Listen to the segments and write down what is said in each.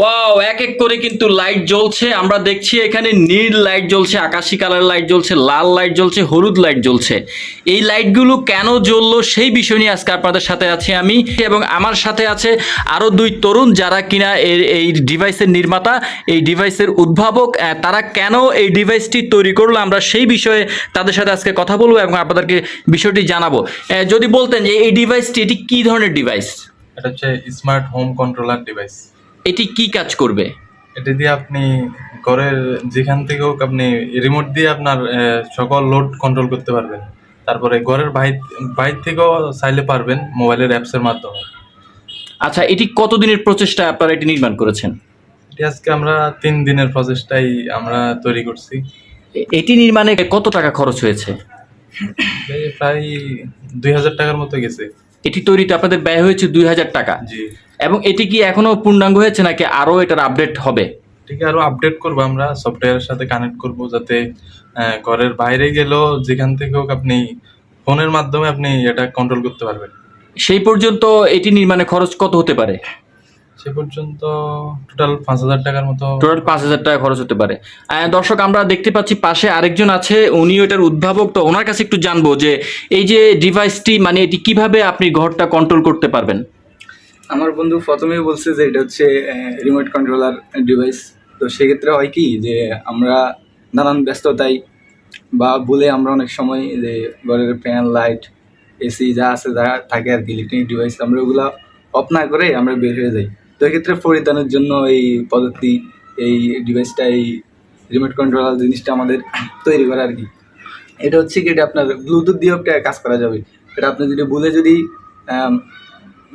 Wow এক এক করে কিন্তু লাইট জ্বলছে। আমরা দেখছি এখানে নীল লাইট জ্বলছে, আকাশি কালার লাইট জ্বলছে, লাল লাইট জ্বলছে, হলুদ লাইট জ্বলছে। এই লাইটগুলো কেন জ্বললো সেই বিষয় নিয়ে আজকে আপনাদের সাথে আছি আমি এবং আমার সাথে আছে আরও দুই তরুণ যারা কিনা এর, এই ডিভাইসের নির্মাতা, এই ডিভাইসের উদ্ভাবক তারা কেন এই ডিভাইসটি তৈরি করল আমরা সেই বিষয়ে তাদের সাথে আজকে কথা বলব এবং আপনাদেরকে বিষয়টি জানাব। যদি বলতেন যে এই ডিভাইসটি এটি কী ধরনের ডিভাইস এটা হচ্ছে স্মার্ট হোম কন্ট্রোলার ডিভাইস এটি কি কাজ করবে? এটা দিয়ে আপনি ঘরের যেখান থেকে হোক আপনি রিমোট দিয়ে আপনার সকল লোড কন্ট্রোল করতে পারবেন। তারপরে ঘরের বাইর বাইর থেকেও চাইলে পারবেন মোবাইলের অ্যাপসের মাধ্যমে। আচ্ছা এটি কতদিনের প্রচেষ্টা আপনারা এটি নির্মাণ করেছেন? এটি আজকে আমরা তিন দিনের প্রসেসটাই আমরা তৈরি করছি। এটি নির্মাণে কত টাকা খরচ হয়েছে? প্রায় দুই হাজার টাকার মতো গেছে। এটি তৈরিতে আপনাদের ব্যয় হয়েছে দুই হাজার টাকা। জি। এবং এটি কি এখনও পূর্ণাঙ্গ হয়েছে নাকি আরও এটার আপডেট হবে? ঠিক আরও আপডেট করব আমরা সফটওয়্যারের সাথে কানেক্ট করব যাতে ঘরের বাইরে গেলেও যেখান থেকে হোক আপনি ফোনের মাধ্যমে আপনি এটা কন্ট্রোল করতে পারবেন। সেই পর্যন্ত এটি নির্মাণে খরচ কত হতে পারে? সে পর্যন্ত টোটাল পাঁচ হাজার টাকার মতো টোটাল পাঁচ হাজার টাকা খরচ হতে পারে। দর্শক আমরা দেখতে পাচ্ছি পাশে আরেকজন আছে উনিও এটার উদ্ভাবক। তো ওনার কাছে একটু জানব যে এই যে ডিভাইসটি মানে এটি কীভাবে আপনি ঘরটা কন্ট্রোল করতে পারবেন? আমার বন্ধু প্রথমেই বলছে যে এটা হচ্ছে রিমোট কন্ট্রোলার ডিভাইস তো সেক্ষেত্রে হয় কি যে আমরা নানান ব্যস্ততায় বা বলে আমরা অনেক সময় যে ঘরের ফ্যান লাইট এসি যা আছে যা থাকে আর কি ইলেকট্রনিক ডিভাইস আমরা ওগুলো অফ না করে আমরা বের হয়ে যাই। তো এক্ষেত্রে পরিধানের জন্য এই পদ্ধতি, এই ডিভাইসটা এই রিমোট কন্ট্রোলার জিনিসটা আমাদের তৈরি করা আর কি। এটা হচ্ছে কি, এটা আপনার ব্লুটুথ দিয়েও একটা কাজ করা যাবে। এটা আপনি যদি বলে যদি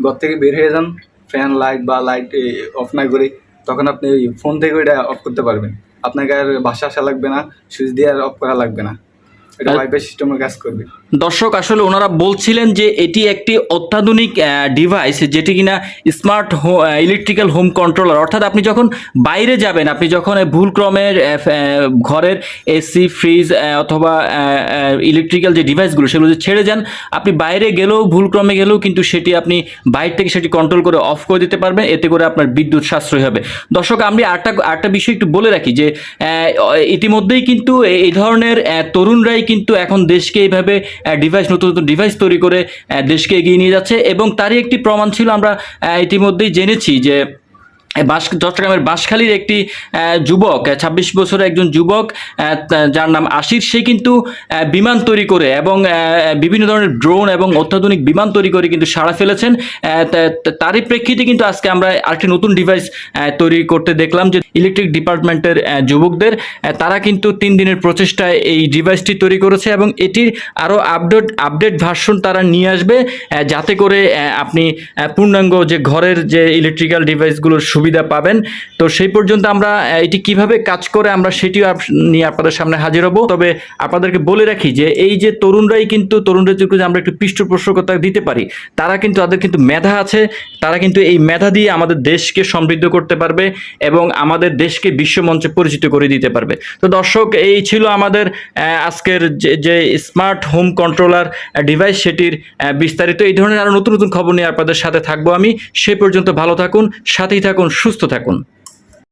ঘর থেকে বের হয়ে যান ফ্যান লাইট বা লাইট অফ না করে, তখন আপনি ওই ফোন থেকে ওইটা অফ করতে পারবেন। আপনাকে আর বাসা আসা লাগবে না সুইচ দিয়ে আর অফ করা লাগবে না। দর্শক, আসলে ওনারা বলছিলেন যে এটি একটি অত্যাধুনিক ডিভাইস যেটি কিনা স্মার্ট ইলেকট্রিক্যাল হোম কন্ট্রোলার অর্থাৎ আপনি যখন বাইরে যাবেন, আপনি যখন ভুলক্রমের ঘরের এসি ফ্রিজ অথবা ইলেকট্রিক্যাল যে ডিভাইসগুলো সেগুলো যদি ছেড়ে যান, আপনি বাইরে গেলেও, ভুলক্রমে গেলেও কিন্তু সেটি আপনি বাইরে থেকে সেটি কন্ট্রোল করে অফ করে দিতে পারবেন, এতে করে আপনার বিদ্যুৎ সাশ্রয় হবে। দর্শক, আমি আরেকটা আরেকটা বিষয় একটু বলে রাখি যে ইতিমধ্যেই কিন্তু এই ধরনের তরুণরাই কিন্তু এখন দেশকে এইভাবে ডিভাইস নতুন নতুন ডিভাইস তৈরি করে দেশকে এগিয়ে নিয়ে যাচ্ছে এবং তারই একটি প্রমাণ ছিল, আমরা ইতিমধ্যেই জেনেছি যে বাঁশ চট্টগ্রামের বাঁশখালীর একটি যুবক ছাব্বিশ বছরের একজন যুবক যার নাম আশির, সে কিন্তু বিমান তৈরি করে এবং বিভিন্ন ধরনের ড্রোন এবং অত্যাধুনিক বিমান তৈরি করে কিন্তু সাড়া ফেলেছেন। তারই প্রেক্ষিতে কিন্তু আজকে আমরা আরেকটি নতুন ডিভাইস তৈরি করতে দেখলাম যে ইলেকট্রিক ডিপার্টমেন্টের যুবকদের তারা কিন্তু তিন দিনের প্রচেষ্টায় এই ডিভাইসটি তৈরি করেছে এবং এটির আরও আপডেট আপডেট ভার্সন তারা নিয়ে আসবে যাতে করে আপনি পূর্ণাঙ্গ যে ঘরের যে ইলেকট্রিক্যাল ডিভাইসগুলোর সুবিধা পাবেন। তো সেই পর্যন্ত আমরা এটি কীভাবে কাজ করে আমরা সেটিও নিয়ে আপনাদের সামনে হাজির হব। তবে আপনাদেরকে বলে রাখি যে, এই যে তরুণরাই কিন্তু, তরুণদের যে আমরা একটু পৃষ্ঠপোষকতা দিতে পারি, তারা কিন্তু, তাদের কিন্তু মেধা আছে। তারা কিন্তু এই মেধা দিয়ে আমাদের দেশকে সমৃদ্ধ করতে পারবে এবং আমাদের দেশকে বিশ্বমঞ্চে পরিচিত করে দিতে পারবে। তো দর্শক, এই ছিল আমাদের আজকের যে স্মার্ট হোম কন্ট্রোলার ডিভাইস সেটির বিস্তারিত। এই ধরনের আরও নতুন নতুন খবর নিয়ে আপনাদের সাথে থাকব আমি। সে পর্যন্ত ভালো থাকুন, সাথেই থাকুন সুস্থ থাকুন।